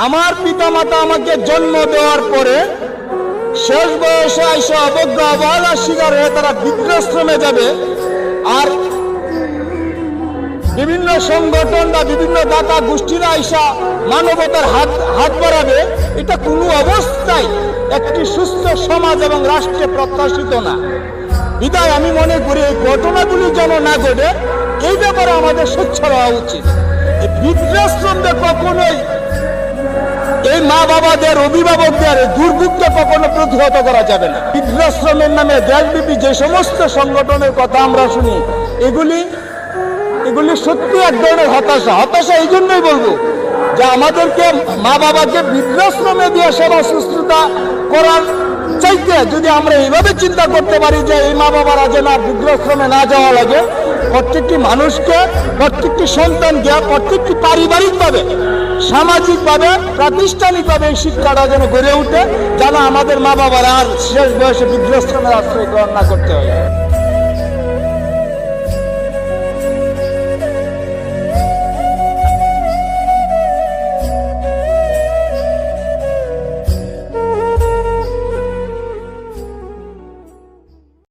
আমার পিতামাতা আমাকে জন্ম দেওয়ার পরে শেষ বয়সে আইসা অবজ্ঞা অবহেলার শিকার হয়ে তারা বৃদ্ধাশ্রমে যাবে। আর বিভিন্ন সংগঠন বা বিভিন্ন দাতা গোষ্ঠীরা আইসা মানবতার হাত হাত বাড়াবে। এটা কোনো অবস্থায় একটি সুস্থ সমাজ এবং রাষ্ট্রে প্রত্যাশিত না। বিদায়, আমি মনে করি এই ঘটনাগুলি যেন না ঘটে, এই ব্যাপারে আমাদের সোচ্চার হওয়া উচিত। এই বৃদ্ধাশ্রমদের কখনোই মা বাবাদের অভিভাবকদের দুর্ভোগকে কখনো প্রতিহত করা যাবে না। বৃদ্ধাশ্রমের নামে দেশব্যাপী যে সমস্ত সংগঠনের কথা আমরা শুনি, এগুলি এগুলি সত্যি এক ধরনের হতাশা। হতাশা এই জন্যই বলব যে আমাদেরকে মা বাবাকে বৃদ্ধাশ্রমে দিয়ে সেবা শুশ্রূষা করার চাইতে যদি আমরা এইভাবে চিন্তা করতে পারি যে এই মা বাবারা যেন বৃদ্ধাশ্রমে না যাওয়া লাগে, প্রত্যেকটি মানুষকে, প্রত্যেকটি সন্তানকে, প্রত্যেকটি পারিবারিকভাবে সামাজিকভাবে প্রাতিষ্ঠানিকভাবে এই শিক্ষাটা যেন গড়ে উঠে, যেন আমাদের মা বাবারা আর শেষ বয়সে বৃদ্ধাশ্রমের আশ্রয় গ্রহণ না করতে হয়।